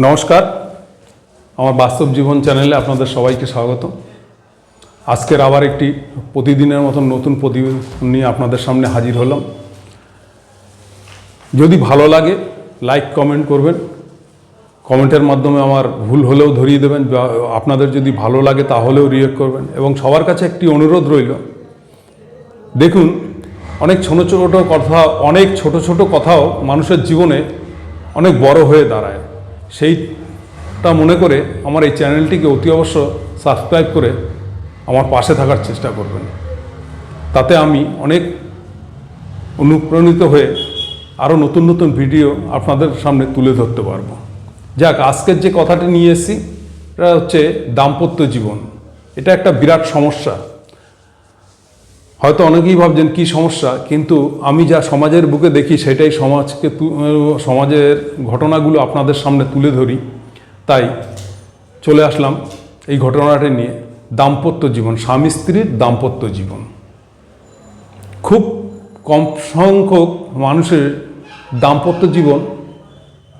নমস্কার। আমার বাস্তব জীবন চ্যানেলে আপনাদের সবাইকে স্বাগত। আজকের আবার একটি প্রতিদিনের মতন নতুন প্রতিবেদন নিয়ে আপনাদের সামনে হাজির হলাম। যদি ভালো লাগে লাইক কমেন্ট করবেন। কমেন্টের মাধ্যমে আমার ভুল হলেও ধরিয়ে দেবেন। আপনাদের যদি ভালো লাগে তাহলেও রিয়েক্ট করবেন। এবং সবার কাছে একটি অনুরোধ রইল। দেখুন, অনেক ছোট ছোট কথা, অনেক ছোট ছোট কথাও মানুষের জীবনে অনেক বড় হয়ে দাঁড়ায়। সেইটা মনে করে আমার এই চ্যানেলটিকে অতি অবশ্য সাবস্ক্রাইব করে আমার পাশে থাকার চেষ্টা করবেন। তাতে আমি অনেক অনুপ্রাণিত হয়ে আরও নতুন নতুন ভিডিও আপনাদের সামনে তুলে ধরতে পারব। যাক, আজকের যে কথাটি নিয়ে এসেছি, এটা হচ্ছে দাম্পত্য জীবন। এটা একটা বিরাট সমস্যা। হয়তো অনেকেই ভাবছেন, কি সমস্যা? কিন্তু আমি যা সমাজের বুকে দেখি, সেটাই সমাজকে সমাজের ঘটনাগুলো আপনাদের সামনে তুলে ধরি। তাই চলে আসলাম এই ঘটনাটা নিয়ে। দাম্পত্য জীবন, স্বামী স্ত্রীর দাম্পত্য জীবন। খুব কম সংখ্যক মানুষের দাম্পত্য জীবন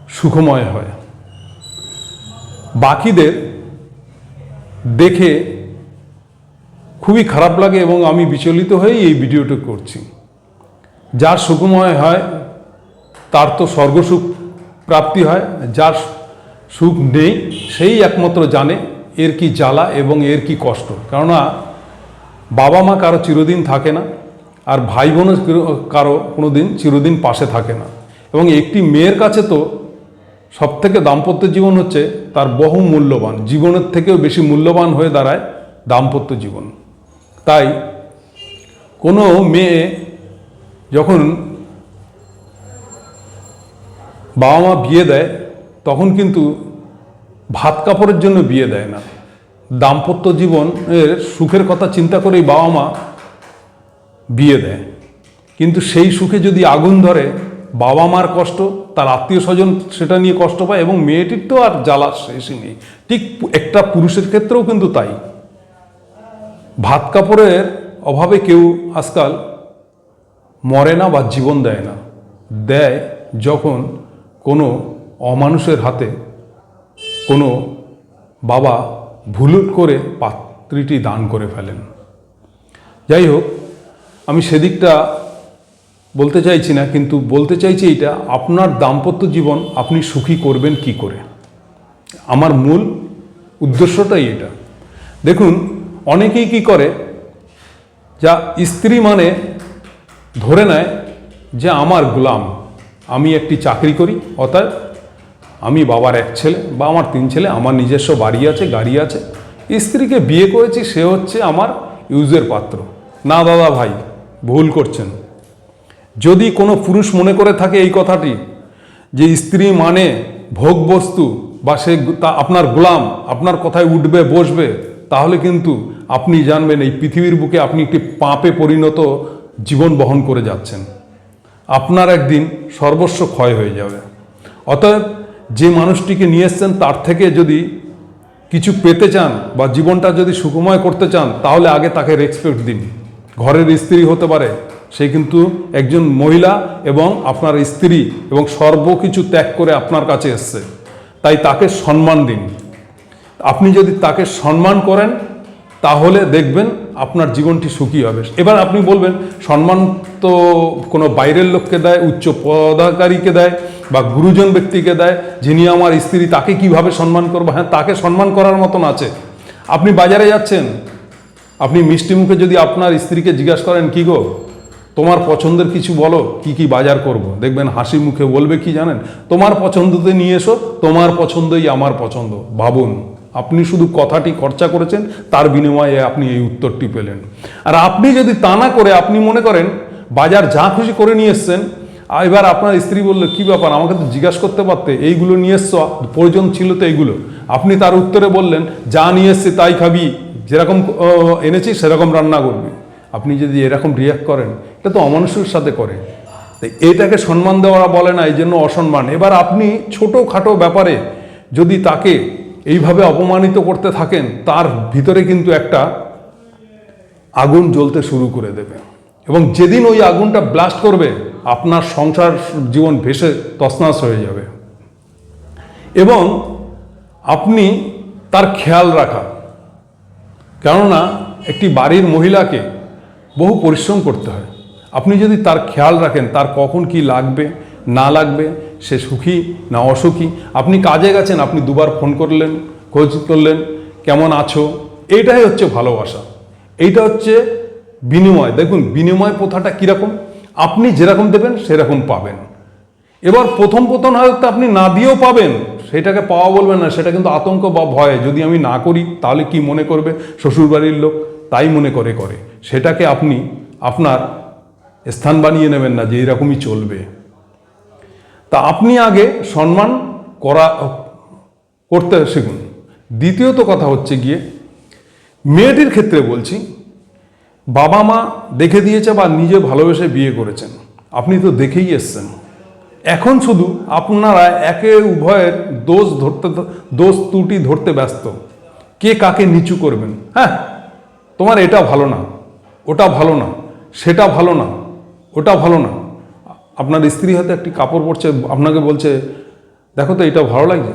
সুখময় হয়। বাকিদের দেখে খুবই খারাপ লাগে এবং আমি বিচলিত হয়েই এই ভিডিওটা করছি। যার সুখময় হয়, তার তো স্বর্গসুখ প্রাপ্তি হয়, যার সুখ নেই, সেই একমাত্র জানে এর কি জ্বালা এবং এর কি কষ্ট। কেননা, বাবা মা কারও চিরদিন থাকে না, আর ভাই বোনও কারও কোনো দিন চিরদিন পাশে থাকে না। এবং একটি মেয়ের কাছে তো সব থেকে দাম্পত্য জীবন হচ্ছে তার বহু মূল্যবান জীবনের থেকেও বেশি মূল্যবান হয়ে দাঁড়ায় দাম্পত্য জীবন। তাই কোনো মেয়ে যখন বাবা মা বিয়ে দেয়, তখন কিন্তু ভাত কাপড়ের জন্য বিয়ে দেয় না। দাম্পত্য জীবনের সুখের কথা চিন্তা করেই বাবা মা বিয়ে দেয়। কিন্তু সেই সুখে যদি আগুন ধরে, বাবা মার কষ্ট, তার আত্মীয় স্বজন সেটা নিয়ে কষ্ট পায় এবং মেয়েটির তো আর জ্বালা শেষই নেই। ঠিক একটা পুরুষের ক্ষেত্রেও কিন্তু তাই। ভাত কাপড়ের অভাবে কেউ আজকাল মরে না বা জীবন দেয় না। দেয় যখন কোনো অমানুষের হাতে কোনো বাবা ভুল করে পাত্রীটি দান করে ফেলেন। যাই হোক, আমি সেদিকটা বলতে চাইছি না, কিন্তু বলতে চাইছি এটা, আপনার দাম্পত্য জীবন আপনি সুখী করবেন কি করে? আমার মূল উদ্দেশ্যটাই এটা। দেখুন অনেকেই কি করে? যা স্ত্রী মানে ধরে নেয় যে আমার গোলাম, আমি একটি চাকরি করি অর্থাৎ আমি বাবার এক ছেলে বা আমার তিন ছেলে, আমার নিজস্ব বাড়ি আছে, গাড়ি আছে। স্ত্রীকে বিয়ে করেছি, সে হচ্ছে আমার ইউজের পাত্র। না দাদা ভাই, ভুল করছেন। যদি কোনো পুরুষ মনে করে থাকে এই কথাটি, যে স্ত্রী মানে ভোগ বস্তু বা সে তা আপনার গোলাম, আপনার কথায় উঠবে, বসবে, তাহলে কিন্তু আপনি জানবেন এই পৃথিবীর বুকে আপনি একটি পাপে পরিণত জীবন বহন করে যাচ্ছেন। আপনার একদিন সর্বস্ব ক্ষয় হয়ে যাবে। অতএব যে মানুষটিকে নিয়ে এসছেন, তার থেকে যদি কিছু পেতে চান বা জীবনটা যদি সুখময় করতে চান, তাহলে আগে তাকে রেসপেক্ট দিন। ঘরের স্ত্রী হতে পারে, সে কিন্তু একজন মহিলা এবং আপনার স্ত্রী এবং সর্বকিছু ত্যাগ করে আপনার কাছে এসছে। তাই তাকে সম্মান দিন। আপনি যদি তাকে সম্মান করেন তাহলে দেখবেন আপনার জীবনটি সুখী হবে। এবার আপনি বলবেন, সম্মান তো কোনো বাইরের লোককে দেয়, উচ্চ পদাধিকারীকে দেয় বা গুরুজন ব্যক্তিকে দেয়, যিনি আমার স্ত্রী, তাকে কীভাবে সম্মান করব? হ্যাঁ তাকে সম্মান করার মতন আছে। আপনি বাজারে যাচ্ছেন, আপনি মিষ্টি মুখে যদি আপনার স্ত্রীকে জিজ্ঞাসা করেন, কি গো, তোমার পছন্দের কিছু বলো, কি কি বাজার করব। দেখবেন হাসি মুখে বলবে, কি জানেন? তোমার পছন্দতে নিয়ে এসো, তোমার পছন্দই আমার পছন্দ। ভাবুন। আপনি শুধু কথাটি খরচা করেছেন, তার বিনিময়ে আপনি এই উত্তরটি পেলেন। আর আপনি যদি তা না করে, আপনি মনে করেন, বাজার যা খুশি করে নিয়ে এসছেন এবার আপনার স্ত্রী বলল, কি ব্যাপার, আমাকে তো জিজ্ঞাসা করতে পারতে, এইগুলো নিয়ে এসছো, প্রয়োজন ছিল তো এইগুলো। আপনি তার উত্তরে বললেন, যা নিয়ে এসছে তাই খাবি, যেরকম এনেছি সেরকম রান্না করবি। আপনি যদি এরকম রিয়াক্ট করেন, এটা তো অমানুষের সাথে করে। এটাকে সম্মান দেওয়া বলে না, এই জন্য অসম্মান। এবার আপনি ছোটোখাটো ব্যাপারে যদি তাকে এইভাবে অপমানিত করতে থাকেন, তার ভিতরে কিন্তু একটা আগুন জ্বলতে শুরু করে দেবে। এবং যেদিন ওই আগুনটা ব্লাস্ট করবে, আপনার সংসার জীবন ভেসে তছনছ হয়ে যাবে। এবং আপনি তার খেয়াল রাখা। কেননা, একটি বাড়ির মহিলাকে বহু পরিশ্রম করতে হয়। আপনি যদি তার খেয়াল রাখেন, তার কখন কি লাগবে, না লাগবে সে সুখী না অসুখী? আপনি কাজে গেছেন, আপনি দুবার ফোন করলেন, খোঁজ করলেন, কেমন আছো? এইটাই হচ্ছে ভালোবাসা। এইটা হচ্ছে বিনিময়। দেখুন, বিনিময় প্রথাটা কীরকম? আপনি যেরকম দেবেন, সেরকম পাবেন। এবার প্রথম প্রথম হয়তো আপনি না দিয়েও পাবেন। সেটাকে পাওয়া বলবেন না, সেটা কিন্তু আতঙ্ক বা ভয়। যদি আমি না করি, তাহলে কি মনে করবে? শ্বশুরবাড়ির লোক তাই মনে করে করে। সেটাকে আপনি আপনার স্থান বানিয়ে নেবেন না যে এরকমই চলবে। তা আপনি আগে সম্মান করা, করতে শিখুন। দ্বিতীয়ত কথা হচ্ছে গিয়ে, মেয়েটির ক্ষেত্রে বলছি, বাবা মা দেখে দিয়েছে বা নিজে ভালোবেসে বিয়ে করেছেন। আপনি তো দেখেই এসছেন। এখন শুধু আপনারা একে উভয়ের দোষ ধরতে, দোষ ত্রুটি ধরতে ব্যস্ত। কে কাকে নিচু করবেন? হ্যাঁ তোমার এটা ভালো না, ওটা ভালো না, সেটা ভালো না, ওটা ভালো না। আপনার স্ত্রী হয়তো একটি কাপড় পরছে, আপনাকে বলছে, দেখো তো, এটা ভালো লাগছে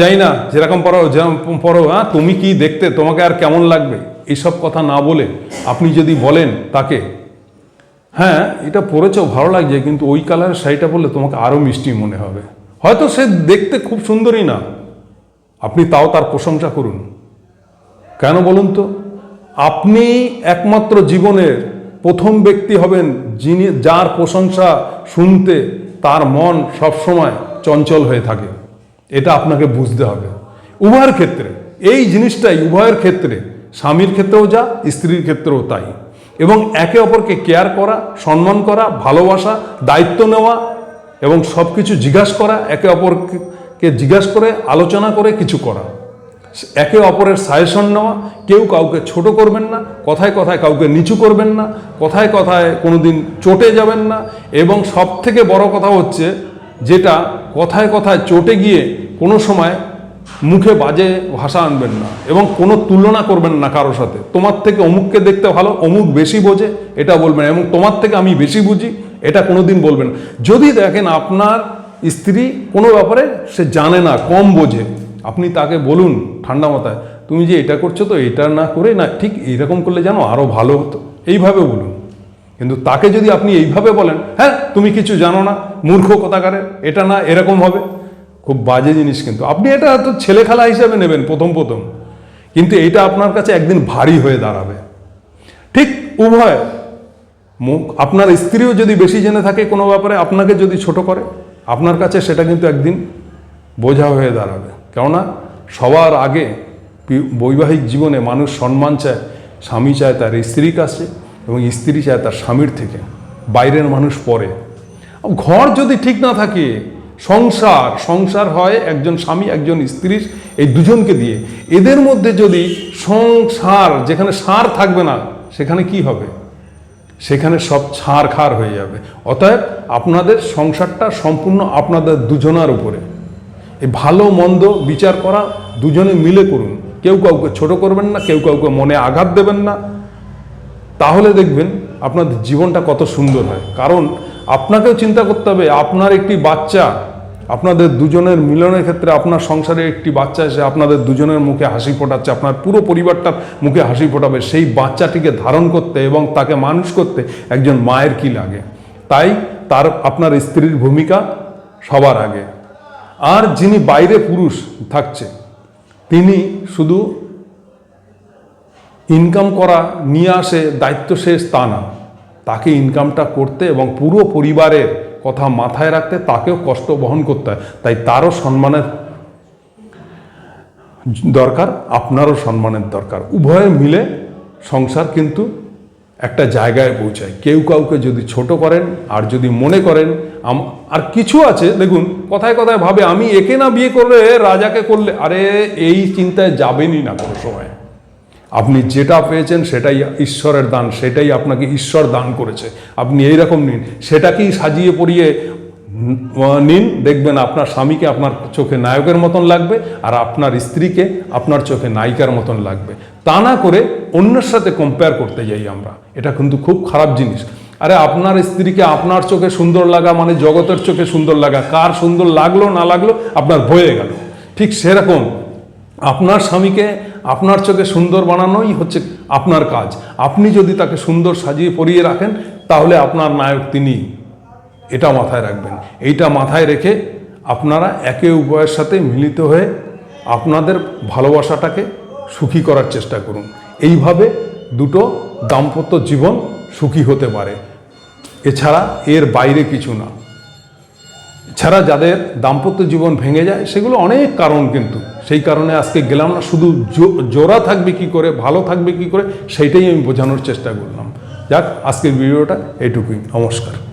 যাই না, যেরকম পরো যেরকম পরো হ্যাঁ তুমি কি দেখতে, তোমাকে আর কেমন লাগবে? এইসব কথা না বলে আপনি যদি বলেন তাকে হ্যাঁ এটা পরেছেও ভালো লাগছে, কিন্তু ওই কালারের শাড়িটা পরলে তোমাকে আরও মিষ্টি মনে হবে। হয়তো সে দেখতে খুব সুন্দরই না। আপনি তাও তার প্রশংসা করুন। কেন বলুন তো? আপনি একমাত্র জীবনের প্রথম ব্যক্তি হবেন যিনি যার প্রশংসা শুনতে তার মন সবসময় চঞ্চল হয়ে থাকে। এটা আপনাকে বুঝতে হবে। উভয়ের ক্ষেত্রে, এই জিনিসটাই উভয়ের ক্ষেত্রে, স্বামীর ক্ষেত্রেও যা, স্ত্রীর ক্ষেত্রেও তাই। এবং একে অপরকে কেয়ার করা, সম্মান করা, ভালোবাসা, দায়িত্ব নেওয়া এবং সব কিছু জিজ্ঞাসা করা, একে অপরকে জিজ্ঞাসা করে, আলোচনা করে কিছু করা। একে অপরের সাজেশন নেওয়া, কেউ কাউকে ছোট করবেন না, কথায় কথায় কাউকে নিচু করবেন না, কথায় কথায় কোনোদিন চটে যাবেন না এবং সব থেকে বড় কথা হচ্ছে যেটা কথায় কথায় চটে গিয়ে কোনো সময় মুখে বাজে ভাষা আনবেন না এবং কোনো তুলনা করবেন না কারোর সাথে। তোমার থেকে অমুককে দেখতে ভালো, অমুক বেশি বোঝে, এটা বলবেন এবং তোমার থেকে আমি বেশি বুঝি, এটা কোনোদিন বলবেন যদি দেখেন আপনার স্ত্রী কোনো ব্যাপারে সে জানে না, কম বোঝে আপনি তাকে বলুন ঠান্ডা মাথায়, তুমি যে এটা করছ তো, এটা না করে না, ঠিক এইরকম করলে জানো আরও ভালো হতো। এইভাবে বলুন। কিন্তু তাকে যদি আপনি এইভাবে বলেন হ্যাঁ তুমি কিছু জানো না, মূর্খ কথাকারে, এটা না, এরকম হবে। খুব বাজে জিনিস কিন্তু। আপনি এটা তো ছেলে খেলা হিসাবে নেবেন প্রথম প্রথম। কিন্তু এটা আপনার কাছে একদিন ভারী হয়ে দাঁড়াবে। ঠিক উভয়। মুখ আপনার স্ত্রীও যদি বেশি জেনে থাকে কোনো ব্যাপারে, আপনাকে যদি ছোট করে, আপনার কাছে সেটা কিন্তু একদিন বোঝা হয়ে দাঁড়াবে। কেননা সবার আগে বৈবাহিক জীবনে মানুষ সম্মান চায়, স্বামী চায় তার স্ত্রীর কাছে এবং স্ত্রী চায় তার স্বামীর থেকে। বাইরের মানুষ পরে। ঘর যদি ঠিক না থাকে, সংসার সংসার হয় একজন স্বামী, একজন স্ত্রীর এই দুজনকে দিয়ে। এদের মধ্যে যদি সংসার, যেখানে সার থাকবে না, সেখানে কি হবে? সেখানে সব ছাড় খার হয়ে যাবে। অতএব আপনাদের সংসারটা সম্পূর্ণ আপনাদের দুজনার উপরে। এই ভালো, মন্দ বিচার করা দুজনে মিলে করুন। কেউ কাউকে ছোট করবেন না, কেউ কাউকে মনে আঘাত দেবেন না। তাহলে দেখবেন আপনাদের জীবনটা কত সুন্দর হয়। কারণ আপনাকেও চিন্তা করতে হবে, আপনার একটি বাচ্চা, আপনাদের দুজনের মিলনের ক্ষেত্রে আপনার সংসারে একটি বাচ্চা এসে আপনাদের দুজনের মুখে হাসি ফোটাচ্ছে, আপনার পুরো পরিবারটার মুখে হাসি ফোটাবে। সেই বাচ্চাটিকে ধারণ করতে এবং তাকে মানুষ করতে একজন মায়ের কি লাগে? তাই তার, আপনার স্ত্রীর ভূমিকা সবার আগে। আর যিনি বাইরে পুরুষ থাকছে, তিনি শুধু ইনকাম করা নিয়ে আসে দায়িত্ব শেষ তা না, তাকে ইনকামটা করতে এবং পুরো পরিবারের কথা মাথায় রাখতে তাকেও কষ্ট বহন করতে হয়। তাই তারও সম্মানের দরকার, আপনারও সম্মানের দরকার। উভয়ে মিলে সংসার কিন্তু একটা জায়গায় পৌঁছায়। কেউ কাউকে যদি ছোট করেন আর যদি মনে করেন আর কিছু আছে দেখুন কথায় কথায় ভাবে আমি একে না বিয়ে করলে রাজাকে করলে আরে এই চিন্তায় যাবেনই না কোনো সময়। আপনি যেটা পেয়েছেন সেটাই ঈশ্বরের দান সেটাই আপনাকে ঈশ্বর দান করেছে। আপনি এই রকম নিন সেটাকেই সাজিয়ে উম, নিন দেখবেন আপনার স্বামীকে আপনার চোখে নায়কের মতন লাগবে আর আপনার স্ত্রীকে আপনার চোখে নায়িকার মতন লাগবে। তা না করে অন্যের সাথে কম্পেয়ার করতে যাই আমরা। এটা কিন্তু খুব খারাপ জিনিস। আরে আপনার স্ত্রীকে আপনার চোখে সুন্দর লাগা মানে জগতের চোখে সুন্দর লাগা। কার সুন্দর লাগল, না লাগল, আপনার ভয়ে গেল। ঠিক সেরকম আপনার স্বামীকে আপনার চোখে সুন্দর বানানোই হচ্ছে আপনার কাজ। আপনি যদি তাকে সুন্দর সাজিয়ে পরিয়ে রাখেন, তাহলে আপনার নায়ক তিনি। এটা মাথায় রাখবেন। এইটা মাথায় রেখে আপনারা একে উপায়ের সাথে মিলিত হয়ে আপনাদের ভালোবাসাটাকে সুখী করার চেষ্টা করুন। এইভাবে দুটো দাম্পত্য জীবন সুখী হতে পারে। এছাড়া এর বাইরে কিছু না। ছাড়া যাদের দাম্পত্য জীবন ভেঙে যায়, সেগুলো অনেক কারণ কিন্তু। সেই কারণে আজকে গেলাম না, শুধু জোড়া থাকবে কি করে, ভালো থাকবে কি করে, সেইটাই আমি বোঝানোর চেষ্টা করলাম। যাক, আজকের ভিডিওটা এইটুকুই। নমস্কার।